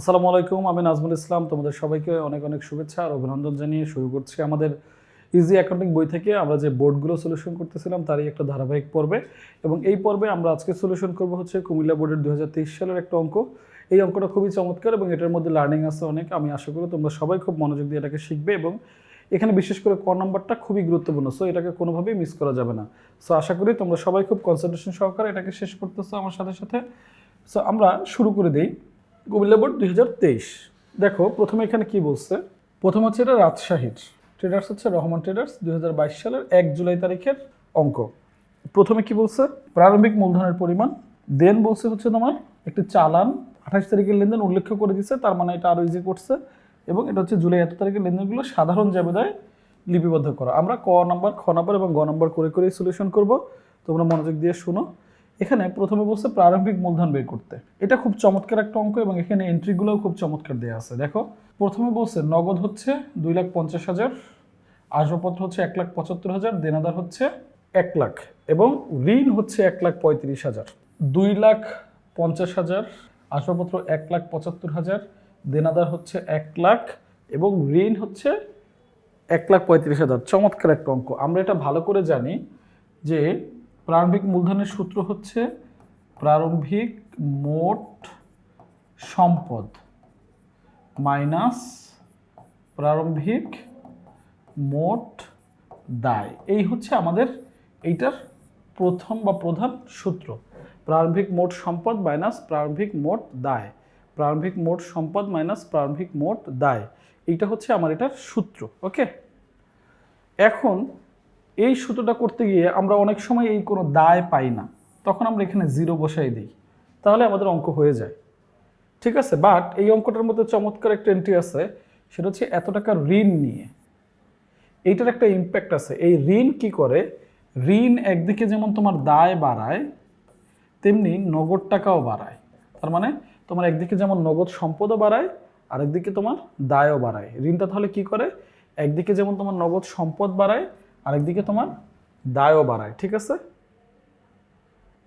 আসসালামু আলাইকুম, আমি নাজমুল ইসলাম। তোমাদের সবাইকে অনেক অনেক শুভেচ্ছা আর অভিনন্দন জানিয়ে শুরু করছি আমাদের ইজি অ্যাকাউন্টিং বই থেকে। আমরা যে বোর্ডগুলো সলিউশন করতেছিলাম, তারই একটা ধারাবাহিক পর্বে। এবং এই পর্বে আমরা আজকে সলিউশন করব হচ্ছে কুমিল্লা বোর্ডের দু হাজার তেইশ সালের একটা অঙ্ক। এই অঙ্কটা খুবই চমৎকার এবং এটার মধ্যে লার্নিং আছে অনেক। আমি আশা করি তোমরা সবাই খুব মনোযোগ দিয়ে এটাকে শিখবে এবং এখানে বিশেষ করে ক নম্বরটা খুবই গুরুত্বপূর্ণ সো এটাকে কোনোভাবেই মিস করা যাবে না। সো আশা করি তোমরা সবাই খুব কনসেন্ট্রেশন সহকারে এটাকে শেষ করতেছো আমার সাথে সাথে। সো আমরা শুরু করে দিই। কুমিল্লা বোর্ড দুই দেখো, প্রথমে এখানে কি বলছে? প্রথম হচ্ছে এটা রাজশাহীর। ট্রেডার্স হচ্ছে রহমান ট্রেডার্স দু হাজার বাইশ সালের এক জুলাই তারিখের অঙ্ক। প্রথমে কি বলছে? প্রারম্ভিক মূলধনের পরিমাণ। দেন বলছে হচ্ছে তোমার একটি চালান। আঠাশ তারিখের লেনদেন উল্লেখ করে দিছে, তার মানে এটা আরও ইজি করছে। এবং এটা হচ্ছে জুলাই এত তারিখের লেনদেনগুলো সাধারণ জাবেদায় লিপিবদ্ধ করা। আমরা ক নাম্বার, খ নাম্বার এবং গ নাম্বার করে করেই সলিউশন করব। তোমরা মনোযোগ দিয়ে শুনো। এখানে প্রথমে বলছে প্রারম্ভিক মূলধন বের করতে। এটা খুব চমৎকার একটা অঙ্ক এবং এখানে এন্ট্রিগুলোও খুব চমৎকার দেওয়া আছে। দেখো, প্রথমে বলছে নগদ হচ্ছে দুই লাখ পঞ্চাশ হাজার, আসবাবপত্র হচ্ছে এক লাখ পঁচাত্তর হাজার, দেনাদার হচ্ছে এক লাখ এবং ঋণ হচ্ছে এক লাখ পঁয়ত্রিশ হাজার। দুই লাখ পঞ্চাশ হাজার, আসবাবপত্র এক লাখ পঁচাত্তর হাজার, দেনাদার হচ্ছে এক লাখ এবং ঋণ হচ্ছে এক লাখ পঁয়ত্রিশ হাজার। চমৎকার একটা অঙ্ক। আমরা এটা ভালো করে জানি যে প্রারম্ভিক মূলধনের সূত্র হচ্ছে প্রারম্ভিক মোট সম্পদ মাইনাস প্রারম্ভিক মোট দায়। এই হচ্ছে আমাদের এইটার প্রথম বা প্রধান সূত্র। প্রারম্ভিক মোট সম্পদ মাইনাস প্রারম্ভিক মোট দায়। প্রারম্ভিক মোট সম্পদ মাইনাস প্রারম্ভিক মোট দায়। এইটা হচ্ছে আমার এটার সূত্র, ওকে? এখন এই সূত্রটা করতে গিয়ে আমরা অনেক সময় এই কোনো দায় পাই না। তখন আমরা এখানে জিরো বসাই দিই। তাহলে আমাদের অঙ্ক হয়ে যায়। ঠিক আছে? বাট এই অঙ্কটার মধ্যে চমৎকার একটা এন্ট্রি আছে। সেটা হচ্ছে এত টাকা ঋণ নিয়ে। এইটার একটা ইম্প্যাক্ট আছে। এই ঋণ কি করে? ঋণ একদিকে যেমন তোমার দায় বাড়ায়, তেমনি নগদ টাকাও বাড়ায়। তার মানে তোমার একদিকে যেমন নগদ সম্পদও বাড়ায়, আরেকদিকে তোমার দায়ও বাড়ায়। ঋণটা তাহলে কি করে? একদিকে যেমন তোমার নগদ সম্পদ বাড়ায় আরেকদিকে তোমার দায়ও বাড়ায়, ঠিক আছে?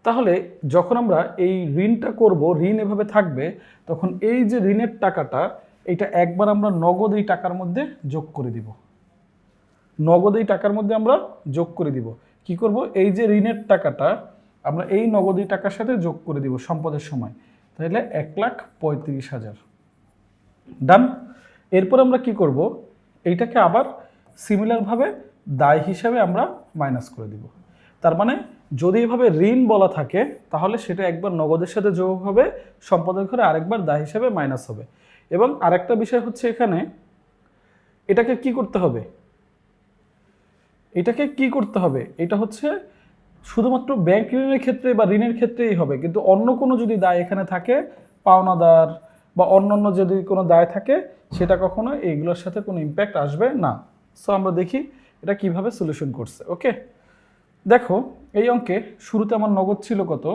তাহলে যখন আমরা এই ঋণটা করব, ঋণ এভাবে থাকবে, তখন এই যে ঋণের টাকাটা, এটা একবার আমরা নগদ এই টাকার মধ্যে যোগ করে দিব। নগদ এই টাকার মধ্যে আমরা যোগ করে দিব। কি করব? এই যে ঋণের টাকাটা, আমরা এই নগদ এই টাকার সাথে যোগ করে দিব সম্পদের সময়। তাহলে এক লাখ পঁয়ত্রিশ হাজার। ডান এরপর আমরা কি করব? এইটাকে আবার সিমিলারভাবে দায় হিসাবে আমরা মাইনাস করে দিব। তার মানে যদি এভাবে ঋণ বলা থাকে, তাহলে সেটা একবার নগদের সাথে যোগ হবে সম্পদের ঘরে আরেকবার দায় হিসাবে মাইনাস হবে। এবং আরেকটা বিষয় হচ্ছে এখানে, এটাকে কি করতে হবে? এটাকে কি করতে হবে? এটা হচ্ছে শুধুমাত্র ব্যাংক ঋণের ক্ষেত্রে বা ঋণের ক্ষেত্রেই হবে, কিন্তু অন্য কোনো যদি দায় এখানে থাকে, পাওনাদার বা অন্যান্য যদি কোনো দায় থাকে, সেটা কখনো এইগুলোর সাথে কোনো ইম্প্যাক্ট আসবে না। সো আমরা দেখি এটা কীভাবে সলিউশন করছে? ওকে দেখো, এই অঙ্কে শুরুতে আমার নগদ ছিল কত?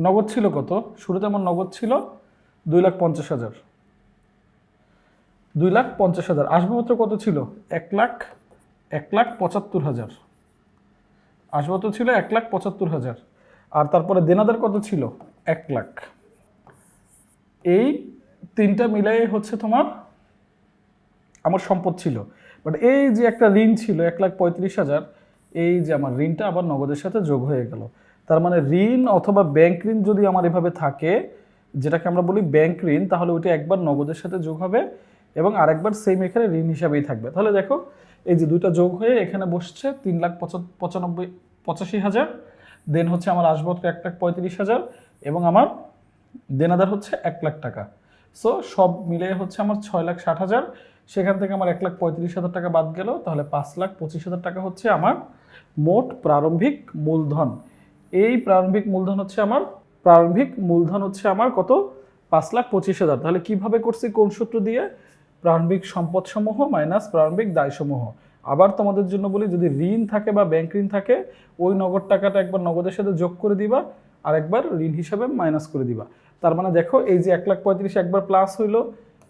নগদ ছিল কত? শুরুতে আমার নগদ ছিল দুই লাখ পঞ্চাশ হাজার। দুই লাখ পঞ্চাশ হাজার। আসবাবপত্র কত ছিল? এক লাখ এক লাখ পঁচাত্তর হাজার। আসবাবপত্র ছিল এক লাখ পঁচাত্তর হাজার। আর তারপরে দেনাদার কত ছিল? এক লাখ। এই তিনটা মিলাই হচ্ছে তোমার, আমার সম্পদ ছিল। বাট এই যে একটা ঋণ ছিল, এক লাখ পঁয়ত্রিশ হাজার, এই যে আমার ঋণটা আবার নগদের সাথে যোগ হয়ে গেল। তার মানে ঋণ অথবা ব্যাংক ঋণ যদি আমার এভাবে থাকে, যেটাকে আমরা বলি ব্যাংক ঋণ, তাহলে ওইটা একবার নগদের সাথে যোগ হবে এবং আরেকবার সেম এখানে ঋণ হিসাবেই থাকবে। তাহলে দেখো, এই যে দুইটা যোগ হয়ে এখানে বসছে তিন লাখ পঁচানব্বই, পঁচাশি হাজার। দেন হচ্ছে আমার আসবত্র এক লাখ পঁয়ত্রিশ হাজার এবং আমার দেনাদার হচ্ছে এক লাখ টাকা। সো সব মিলে হচ্ছে আমার ছয় লাখ ষাট হাজার। সেখান থেকে আমার এক লাখ পঁয়ত্রিশ হাজার টাকা বাদ গেল, তাহলে পাঁচ লাখ পঁচিশ হাজার টাকা হচ্ছে আমার মোট প্রারম্ভিক মূলধন। এই প্রারম্ভিক মূলধন হচ্ছে আমার, প্রারম্ভিক মূলধন হচ্ছে আমার কত? পাঁচ লাখ পঁচিশ হাজার। তাহলে কীভাবে করছি কোন সূত্র দিয়ে? প্রারম্ভিক সম্পদসমূহ মাইনাস প্রারম্ভিক দায়সমূহ। আবার তোমাদের জন্য বলি, যদি ঋণ থাকে বা ব্যাংক ঋণ থাকে, ওই নগদ টাকাটা একবার নগদের সাথে যোগ করে দিবা আর একবার ঋণ হিসাবে মাইনাস করে দিবা। তার মানে দেখো, এই যে এক লাখ পঁয়ত্রিশ একবার প্লাস হইল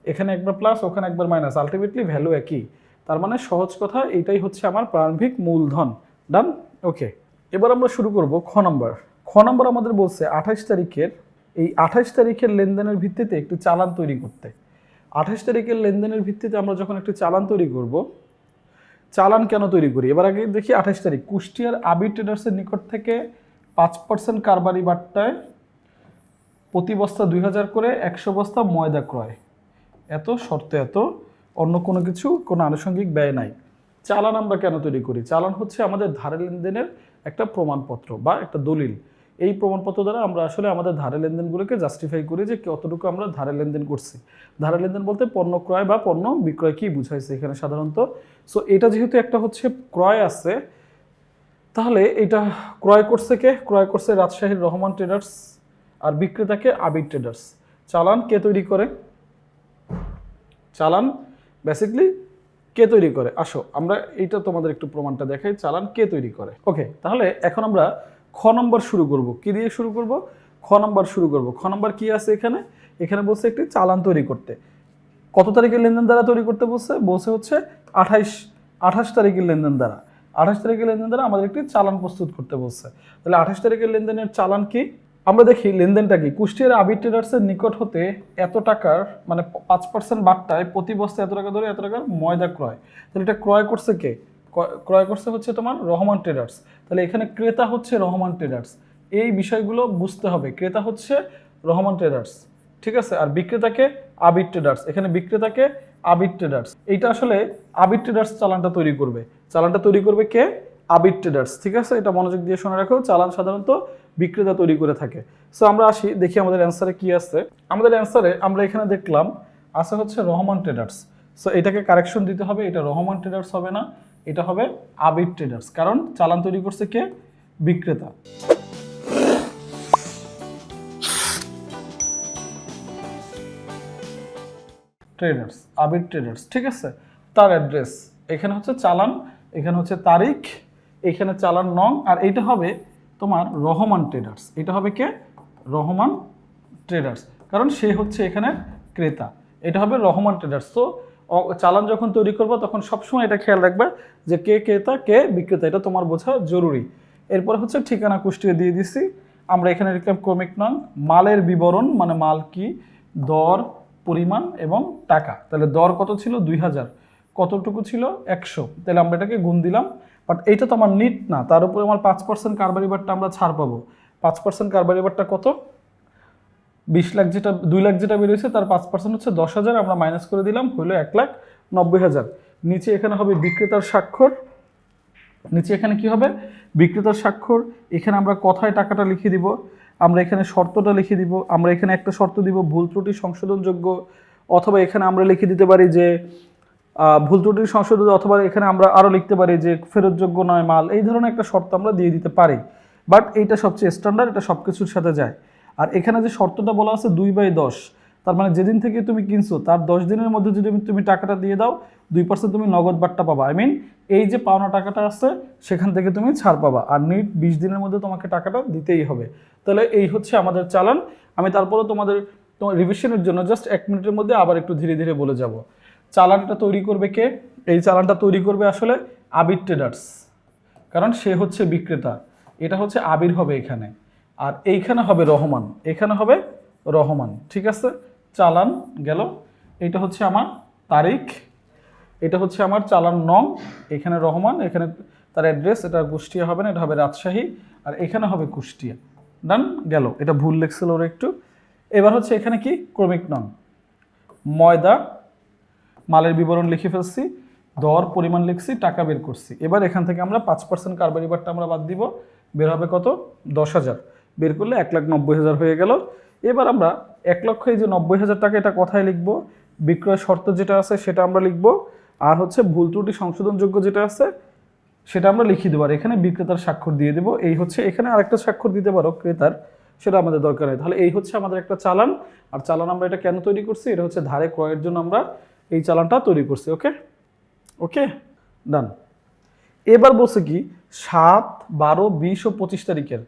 এখানে একবার প্লাস ওখানে একবার মাইনাস আলটিমেটলি ভ্যালু একই। তার মানে সহজ কথা, এটাই হচ্ছে আমার প্রারম্ভিক মূলধন। ডান ওকে এবার আমরা শুরু করব খ নম্বর খ নম্বর আমাদের বলছে আঠাশ তারিখের, এই আঠাশ তারিখের লেনদেনের ভিত্তিতে একটি চালান তৈরি করতে। আঠাশ তারিখের লেনদেনের ভিত্তিতে আমরা যখন একটি চালান তৈরি করব, চালান কেন তৈরি করি? এবার আগে দেখি আঠাশ তারিখ। কুষ্টিয়ার আবি ট্রেডার্সের নিকট থেকে পাঁচ পার্সেন্ট কারবারি বাট্টায় প্রতি বস্তা দুই হাজার করে, একশো বস্তা ময়দা ক্রয়। এত শর্তে এত, অন্য কোনো কিছু কোনো আনুষঙ্গিক ব্যয় নাই। চালান আমরা কেন তৈরি করি? চালান হচ্ছে আমাদের ধারে লেনদেনের একটা প্রমাণপত্র বা একটা দলিল। এই প্রমাণপত্র দ্বারা আমরা আসলে আমাদের ধারে লেনদেনগুলোকে জাস্টিফাই করি যে কতটুকু আমরা ধারে লেনদেন করছি। ধারে লেনদেন বলতে পণ্য ক্রয় বা পণ্য বিক্রয় কি বুঝাইছে এখানে সাধারণত। সো এটা যেহেতু একটা হচ্ছে ক্রয় আছে, তাহলে এটা ক্রয় করছে কে? ক্রয় করছে রাজশাহীর রহমান ট্রেডার্স আর বিক্রেতাকে আবির ট্রেডার্স। চালান কে তৈরি করে? চালান বেসিকলি কে তৈরি করে? আসো, আমরা এইটা তোমাদের একটু প্রমাণটা দেখাই, চালান কে তৈরি করে? ওকে তাহলে এখন আমরা খ নম্বর শুরু করব। কি দিয়ে শুরু করব? খ নম্বর শুরু করব। খ নম্বর কি আছে এখানে? এখানে বলছে একটি চালান তৈরি করতে। কত তারিখের লেনদেন দ্বারা তৈরি করতে বলছে? বলছে হচ্ছে আঠাইশ, আঠাশ তারিখের লেনদেন দ্বারা। আঠাশ তারিখের লেনদেন দ্বারা আমাদের একটি চালান প্রস্তুত করতে বলছে। তাহলে আঠাশ তারিখের লেনদেনের চালান কি? আমরা দেখি লেনদেনটা কি? কুষ্টিয়ার আবির ট্রেডার্সের নিকট হতে এত টাকার মানে পাঁচ পার্সেন্ট বাট্টায় প্রতি বস্তা এত টাকা ধরে এত টাকার ময়দা ক্রয়। তাহলে এটা ক্রয় করছে কে? ক্রয় করছে হচ্ছে তোমার রহমান ট্রেডার্স তাহলে এখানে ক্রেতা হচ্ছে রহমান ট্রেডার্স এই বিষয়গুলো বুঝতে হবে। ক্রেতা হচ্ছে রহমান ট্রেডার্স ঠিক আছে? আর বিক্রেতাকে আবির ট্রেডার্স এখানে বিক্রেতাকে আবির ট্রেডার্স এইটা আসলে আবির ট্রেডার্স চালানটা তৈরি করবে। চালানটা তৈরি করবে কে? আবির ট্রেডার্স ঠিক আছে? এটা মনোযোগ দিয়ে শুনে রাখো। চালান সাধারণত বিক্রেতা তৈরি করে থাকে। সো আমরা আসি, দেখি আমাদের অ্যান্সারে কি আছে আমাদের অ্যান্সারে আমরা এখানে দেখলাম আছে হচ্ছে রহমান ট্রেডার্স সো এটাকে কারেকশন দিতে হবে, এটা রহমান ট্রেডার্স হবে না, এটা হবে আবির ট্রেডার্স কারণ চালান তৈরি করছে কে? বিক্রেতা। ট্রেডার্স আবির ট্রেডার্স ঠিক আছে? তার অ্যাড্রেস এখানে হচ্ছে চালান, এখানে হচ্ছে তারিখ, এখানে চালান নং, আর এইটা হবে তোমার রহমান ট্রেডার্স এটা হবে কে? রহমান ট্রেডার্স কারণ সে হচ্ছে এখানে ক্রেতা। এটা হবে রহমান ট্রেডার্স তো চালান যখন তৈরি করব, তখন সবসময় এটা খেয়াল রাখবে যে কে ক্রেতা, কে বিক্রেতা। এটা তোমার বোঝা জরুরি। এরপর হচ্ছে ঠিকানা কুষ্টিয়ে দিয়ে দিছি। আমরা এখানে লিখলাম ক্রমিক নং। মালের বিবরণ মানে মাল কি, দর, পরিমাণ এবং টাকা। তাহলে দর কত ছিল? দুই হাজার। কতটুকু ছিল? একশো। তাহলে আমরা এটাকে গুণ দিলাম। বাট এইটা তো আমার নিট না। তার উপরে আমার পাঁচ পার্সেন্ট কারবারি বারটা আমরা ছাড় পাবো। পাঁচ পার্সেন্ট কারবারি বারটা কত? বিশ লাখ যেটা, দুই লাখ যেটা বেরিয়েছে, তার পাঁচ পার্সেন্ট হচ্ছে দশ হাজার। আমরা মাইনাস করে দিলাম, হইল এক লাখ নব্বই হাজার। নিচে এখানে হবে বিক্রেতার স্বাক্ষর। নিচে এখানে কি হবে? বিক্রেতার স্বাক্ষর। এখানে আমরা কথায় টাকাটা লিখে দিব। আমরা এখানে শর্তটা লিখে দিব। আমরা এখানে একটা শর্ত দিব, ভুল ত্রুটি সংশোধনযোগ্য। অথবা এখানে আমরা লিখে দিতে পারি যে ভুল ত্রুটি সংশোধন অথবা এখানে আমরা আরও লিখতে পারি যে ফেরতযোগ্য নয় মাল, এই ধরনের একটা শর্ত আমরা দিয়ে দিতে পারি। বাট এইটা সবচেয়ে স্ট্যান্ডার্ড এটা সব কিছুর সাথে যায়। আর এখানে যে শর্তটা বলা আছে দুই বাই দশ, তার মানে যেদিন থেকে তুমি কিনছো, তার দশ দিনের মধ্যে যদি তুমি- টাকাটা দিয়ে দাও, দুই পার্সেন্ট তুমি নগদ বাট্টা পাবা। আই মিন এই যে পাওনা টাকাটা আছে, সেখান থেকে তুমি ছাড় পাবা। আর নিট বিশ দিনের মধ্যে তোমাকে টাকাটা দিতেই হবে। তাহলে এই হচ্ছে আমাদের চালান। আমি তারপরে তোমাদের তোমার রিভিশনের জন্য জাস্ট এক মিনিটের মধ্যে আবার একটু ধীরে ধীরে বলে যাব। চালানটা তৈরি করবে কে? এই চালানটা তৈরি করবে আসলে আবির ট্রেডার্স কারণ সে হচ্ছে বিক্রেতা। এটা হচ্ছে আবির হবে এখানে। আর এইখানে হবে রহমান। এখানে হবে রহমান। ঠিক আছে? চালান গেল। এটা হচ্ছে আমার তারিখ। এটা হচ্ছে আমার চালান নং। এখানে রহমান, এখানে তার অ্যাড্রেস এটা কুষ্টিয়া হবে না, এটা হবে রাজশাহী। আর এখানে হবে কুষ্টিয়া। ডান গেল। এটা ভুল লেখছিল ওরা একটু। এবার হচ্ছে এখানে কি? ক্রমিক নং। ময়দা মালের বিবরণ লিখে ফেলছি, দর, পরিমাণ লিখছি, টাকা বের করছি। এবার এখান থেকে আমরা পাঁচ পার্সেন্ট কারবারি বারটা আমরা বাদ দিব, বের হবে কত? দশ হাজার। বের করলে এক লাখ নব্বই হাজার হয়ে গেল। এবার আমরা এক লক্ষ, এই যে নব্বই হাজার টাকা এটা কথায় লিখব? বিক্রয় শর্ত যেটা আছে সেটা আমরা লিখব। আর হচ্ছে ভুল ত্রুটি সংশোধনযোগ্য যেটা আছে সেটা আমরা লিখে দেবো। আর এখানে বিক্রেতার স্বাক্ষর দিয়ে দেবো। এই হচ্ছে, এখানে আরেকটা স্বাক্ষর দিতে পারো ক্রেতার, সেটা আমাদের দরকার নেই তাহলে এই হচ্ছে আমাদের একটা চালান। আর চালান আমরা এটা কেন তৈরি করছি? এটা হচ্ছে ধারে ক্রয়ের জন্য আমরা এই চালানটা তৈরি করছি ওকে ওকে ডান এবার বলছে কি, সাত বারো বিশ ও পঁচিশ তারিখের,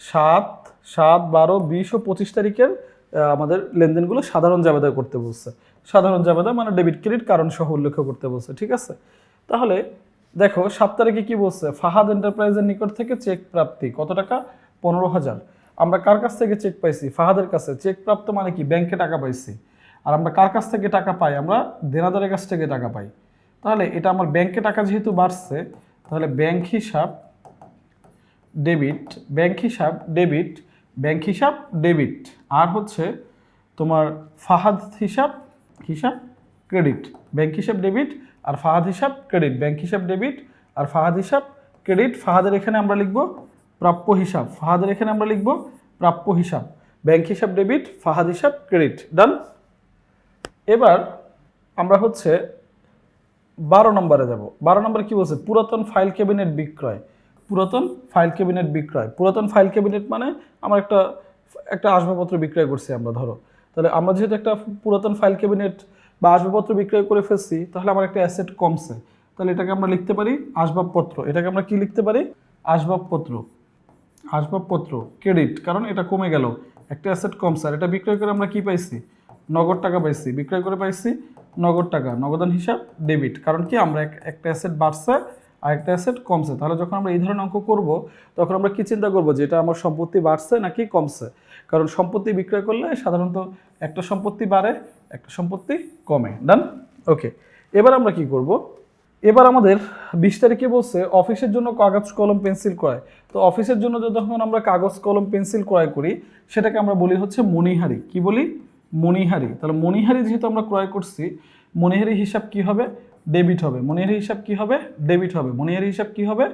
সাত সাত বারো বিশ ও পঁচিশ তারিখের আমাদের লেনদেনগুলো সাধারণ জাবেদা করতে বলছে। সাধারণ জাবেদা মানে ডেবিট ক্রেডিট কারণ সহ উল্লেখ করতে বলছে, ঠিক আছে? তাহলে দেখো, সাত তারিখে কি বলছে? ফাহাদ এন্টারপ্রাইজের নিকট থেকে চেক প্রাপ্তি, কত টাকা? পনেরো হাজার। আমরা কার কাছ থেকে চেক পাইছি? ফাহাদের কাছে। চেক প্রাপ্ত মানে কি? ব্যাংকে টাকা পাইছি। আর আমরা কার কাছ থেকে টাকা পাই? আমরা দেনাদারের কাছ থেকে টাকা পাই। তাহলে এটা আমার ব্যাংকে টাকা যেহেতু বাড়ছে, তাহলে ব্যাংক হিসাব ডেবিট ব্যাংক হিসাব ডেবিট ব্যাংক হিসাব ডেবিট আর হচ্ছে তোমার ফাহাদ হিসাব হিসাব ক্রেডিট ব্যাংক হিসাব ডেবিট আর ফাহাদ হিসাব ক্রেডিট ব্যাংক হিসাব ডেবিট আর ফাহাদ হিসাব ক্রেডিট ফাহাদের এখানে আমরা লিখব প্রাপ্য হিসাব। ফাহাদের এখানে আমরা লিখব প্রাপ্য হিসাব। ব্যাংক হিসাব ডেবিট ফাহাদ হিসাব ক্রেডিট ডান এবার আমরা হচ্ছে বারো নম্বরে যাব। বারো নম্বরে কি বলছে? পুরাতন ফাইল ক্যাবিনেট বিক্রয়। পুরাতন ফাইল ক্যাবিনেট বিক্রয়। পুরাতন ফাইল ক্যাবিনেট মানে আমার একটা একটা আসবাবপত্র বিক্রয় করছি আমরা, ধরো। তাহলে আমরা যেহেতু একটা পুরাতন ফাইল ক্যাবিনেট বা আসবাবপত্র বিক্রয় করে ফেলছি, তাহলে আমার একটা অ্যাসেট কমছে। তাহলে এটাকে আমরা লিখতে পারি আসবাবপত্র। এটাকে আমরা কি লিখতে পারি? আসবাবপত্র। আসবাবপত্র, ক্রেডিট। কারণ এটা কমে গেল। একটা অ্যাসেট কমছে। আর এটা বিক্রয় করে আমরা কি পাইছি? নগদ টাকা পাইছি, বিক্রয় করে পাইছি নগদ টাকা, নগদান হিসাব ডেবিট কারণ কি আমরা এক- একটা অ্যাসেট বাড়ছে আর একটা অ্যাসেট কমছে। তাহলে যখন আমরা এই ধরনের অঙ্ক করব, তখন আমরা কি চিন্তা করব যে এটা আমার সম্পত্তি বাড়ছে নাকি কমছে? কারণ সম্পত্তি বিক্রয় করলে সাধারণত একটা সম্পত্তি বাড়ে, একটা সম্পত্তি কমে। ডান ওকে এবার আমরা কি করব? এবার আমাদের বিশ তারিখে বলছে, অফিসের জন্য কাগজ, কলম, পেন্সিল ক্রয়। তো অফিসের জন্য যখন আমরা কাগজ, কলম, পেন্সিল ক্রয় করি, সেটাকে আমরা বলি হচ্ছে মণিহারি। কি বলি? মণিহারি। তাহলে মণিহারি যেহেতু আমরা ক্রয় করছি, মণিহারি হিসাব কি হবে? ডেবিট হবে। মণিহারি হিসাব কি হবে? ডেবিট হবে। মণিহারি হিসাব কি হবে?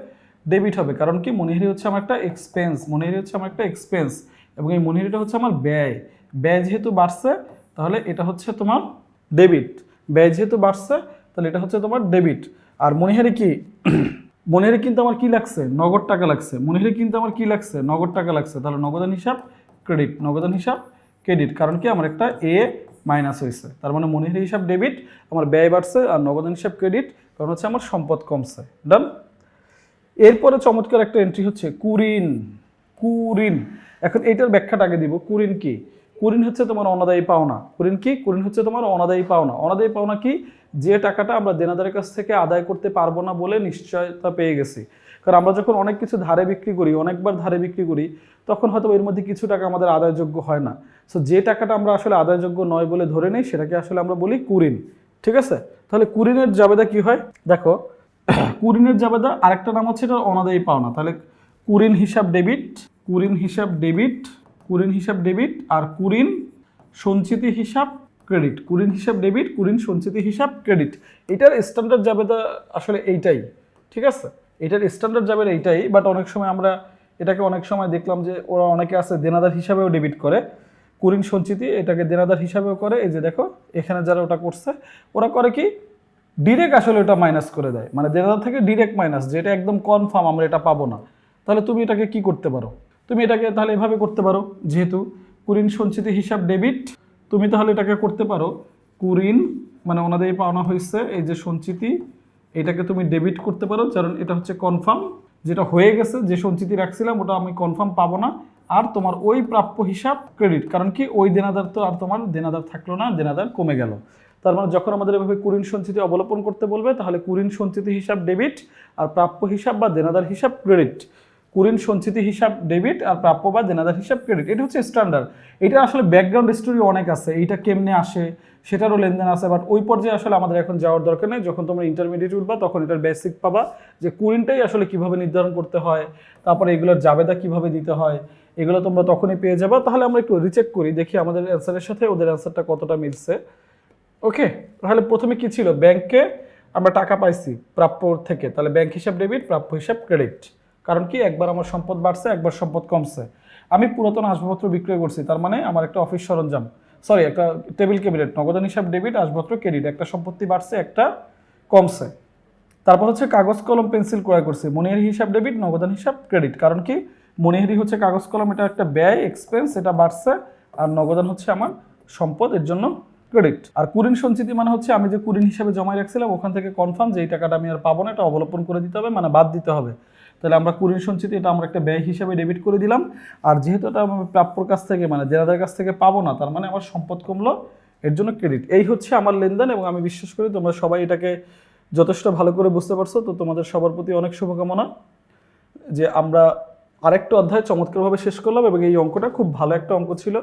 ডেবিট হবে। কারণ কি? মণিহারি হচ্ছে আমার একটা এক্সপেন্স মণিহারি হচ্ছে আমার একটা এক্সপেন্স এবং এই মণিহারিটা হচ্ছে আমার ব্যয়। ব্যয় যেহেতু বাড়ছে, তাহলে এটা হচ্ছে তোমার ডেবিট ব্যয় যেহেতু বাড়ছে, তাহলে এটা হচ্ছে তোমার ডেবিট আর মণিহারি কি? মনিহারি কিন্তু আমার কি লাগছে? নগদ টাকা লাগছে। মনিহারি কিন্তু আমার কি লাগছে? নগদ টাকা লাগছে। তাহলে নগদান হিসাব ক্রেডিট নগদান হিসাব ক্রেডিট, কারণ কি আমার একটা এ মাইনাস হয়েছে। তার মানে মনিহারি হিসাব ডেবিট আমার ব্যয় বাড়ছে আর নগদান হিসাব ক্রেডিট কারণ হচ্ছে আমার সম্পদ কমছে। ডান এরপরে চমৎকার একটা এন্ট্রি হচ্ছে কুরিন। কুরিন। এখন এইটার ব্যাখ্যাটা আগে দিব। কুরিন কি? কুরিন হচ্ছে তোমার অনাদায়ী পাওনা। কুরিন কি? কুরিন হচ্ছে তোমার অনাদায়ী পাওনা। অনাদায়ী পাওনা কি? যে টাকাটা আমরা দেনাদারের কাছ থেকে আদায় করতে পারব না বলে নিশ্চয়তা পেয়ে গেছি। কারণ আমরা যখন অনেক কিছু ধারে বিক্রি করি, অনেকবার ধারে বিক্রি করি, তখন হয়তো এর মধ্যে কিছু টাকা আমাদের আদায়যোগ্য হয় না। সো যে টাকাটা আমরা আসলে আদায়যোগ্য নয় বলে ধরে নেই, সেটাকে আসলে আমরা বলি কুরিন। ঠিক আছে? তাহলে কুরিনের জাবেদা কি হয়? দেখো, কুরিনের জাবেদা, আরেকটা নাম হচ্ছে এটা অনাদায়ী পাওনা। তাহলে কুরিন হিসাব ডেবিট, কুরিন হিসাব ডেবিট, কুরিন হিসাব ডেবিট আর কুরিন সঞ্চিতি হিসাব ক্রেডিট। কুরিন হিসাব ডেবিট, কুরিন সঞ্চিতি হিসাব ক্রেডিট। এটার স্ট্যান্ডার্ড জাবেদা আসলে এইটাই। ঠিক আছে? এটার স্ট্যান্ডার্ড যাবে এইটাই বাট অনেক সময় আমরা এটাকে অনেক সময় দেখলাম যে ওরা অনেকে আছে দেনাদার হিসাবেও ডেবিট করে। কুরিন সঞ্চিতি এটাকে দেনাদার হিসাবেও করে, এই যে দেখো, এখানে যারা ওটা করছে, ওরা করে কি? ডিরেক্ট আসলে ওটা মাইনাস করে দেয়। মানে দেনাদার থেকে ডিরেক্ট মাইনাস যেটা একদম কনফার্ম আমরা এটা পাবো না। তাহলে তুমি এটাকে কি করতে পারো? তুমি এটাকে তাহলে এভাবে করতে পারো, যেহেতু কুরিন সঞ্চিতি হিসাব ডেবিট তুমি তাহলে এটাকে করতে পারো। কুরিন মানে ওনাদের পাওনা হয়েছে, এই যে সঞ্চিতি এটাকে তুমি ডেবিট করতে পারো, কারণ এটা হচ্ছে কনফার্ম যেটা হয়ে গেছে, যে সঞ্চিতি রাখছিলাম, ওটা আমি কনফার্ম পাবো না। আর তোমার ওই প্রাপ্য হিসাব ক্রেডিট কারণ কি ওই দেনাদার তো আর তোমার দেনাদার থাকল না, দেনাদার কমে গেল। তার মানে যখন আমাদের এভাবে কুরিন সঞ্চিতি অবলম্বন করতে বলবে, তাহলে কুরিন সঞ্চিতি হিসাব ডেবিট আর প্রাপ্য হিসাব বা দেনাদার হিসাব ক্রেডিট কুরিন সঞ্চিতি হিসাব ডেবিট আর প্রাপ্য বা দেনাদার হিসাব ক্রেডিট, এটা হচ্ছে স্ট্যান্ডার্ড এটা আসলে ব্যাকগ্রাউন্ড স্টোরি অনেক আছে, এইটা কেমনে আসে, সেটারও লেনদেন আছে বাট ওই পর্যায়ে আসলে আমাদের এখন যাওয়ার দরকার নেই। যখন তোমরা ইন্টারমিডিয়েট উঠবা, তখন এটার বেসিক পাবা যে কুরিনটাই আসলে কীভাবে নির্ধারণ করতে হয়, তারপরে এগুলোর জাবেদা কীভাবে দিতে হয়, এগুলো তোমরা তখনই পেয়ে যাবা। তাহলে আমরা একটু রিচেক করি, দেখি আমাদের অ্যান্সারের সাথে ওদের অ্যান্সারটা কতটা মিলছে। ওকে তাহলে প্রথমে কি ছিল? ব্যাংকে আমরা টাকা পাইছি, প্রাপ্য থেকে, তাহলে ব্যাংক হিসাব ডেবিট, প্রাপ্য হিসাব ক্রেডিট। কারণ কি? একবার আমার সম্পদ বাড়ছে, একবার সম্পদ কমছে। আমি পুরাতন আসবাবপত্র বিক্রয় করছি, তার মানে আমার একটা অফিস সরঞ্জাম। সরি, একটা টেবিল ক্যাবিনেট, নগদান হিসাব, ডেবিট, আসবাবপত্র, ক্রেডিট, একটা সম্পত্তি বাড়ছে, একটা কমছে। তারপর হচ্ছে কাগজ, কলম, পেন্সিল ক্রয় করছি, মনিহারি হিসাব, ডেবিট, নগদান হিসাব, ক্রেডিট। কারণ কি? মনিহারি হচ্ছে কাগজ, কলম, এটা একটা ব্যয় এক্সপেন্স এটা বাড়ছে, আর নগদান হচ্ছে আমার সম্পদ, এর জন্য ক্রেডিট। আর কুরিন সঞ্চিতি মানে হচ্ছে আমি যে কুরিন হিসাবে জমায় রাখছিলাম, ওখান থেকে কনফার্ম যে এই টাকাটা আমি আর পাবো না, এটা অবলম্বন করে দিতে হবে মানে বাদ দিতে হবে। তাহলে আমরা কুরিন সঞ্চিত এটা আমরা একটা ব্যয় হিসাবে ডেবিট করে দিলাম। আর যেহেতু এটা আমি প্রাপ্যর কাছ থেকে মানে জেলাদের কাছ থেকে পাবো না, তার মানে আমার সম্পদ কমলো, এর জন্য ক্রেডিট এই হচ্ছে আমার লেনদেন এবং আমি বিশ্বাস করি তোমরা সবাই এটাকে যথেষ্ট ভালো করে বুঝতে পারছ। তো তোমাদের সবার প্রতি অনেক শুভকামনা যে আমরা আরেকটা অধ্যায় চমৎকারভাবে শেষ করলাম এবং এই অঙ্কটা খুব ভালো একটা অঙ্ক ছিল।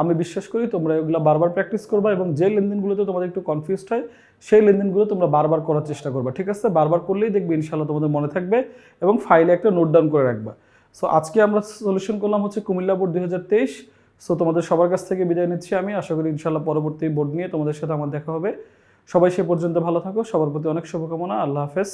আমি বিশ্বাস করি তোমরা এগুলো বারবার প্র্যাকটিস করবা এবং যে লেনদেনগুলোতে তোমাদের একটু কনফিউজড হয়, সেই লেনদেনগুলো তোমরা বারবার করার চেষ্টা করবা, ঠিক আছে? বারবার করলেই দেখবে ইনশাল্লাহ তোমাদের মনে থাকবে এবং ফাইলে একটা নোট ডাউন করে রাখবা। সো আজকে আমরা সলিউশন করলাম হচ্ছে কুমিল্লা বোর্ড দুই হাজার তেইশ। সো তোমাদের সবার কাছ থেকে বিদায় নিচ্ছি আমি। আশা করি ইনশাল্লাহ পরবর্তী বোর্ড নিয়ে তোমাদের সাথে আমার দেখা হবে। সবাই সে পর্যন্ত ভালো থাকো। সবার প্রতি অনেক শুভকামনা। আল্লাহ হাফেজ।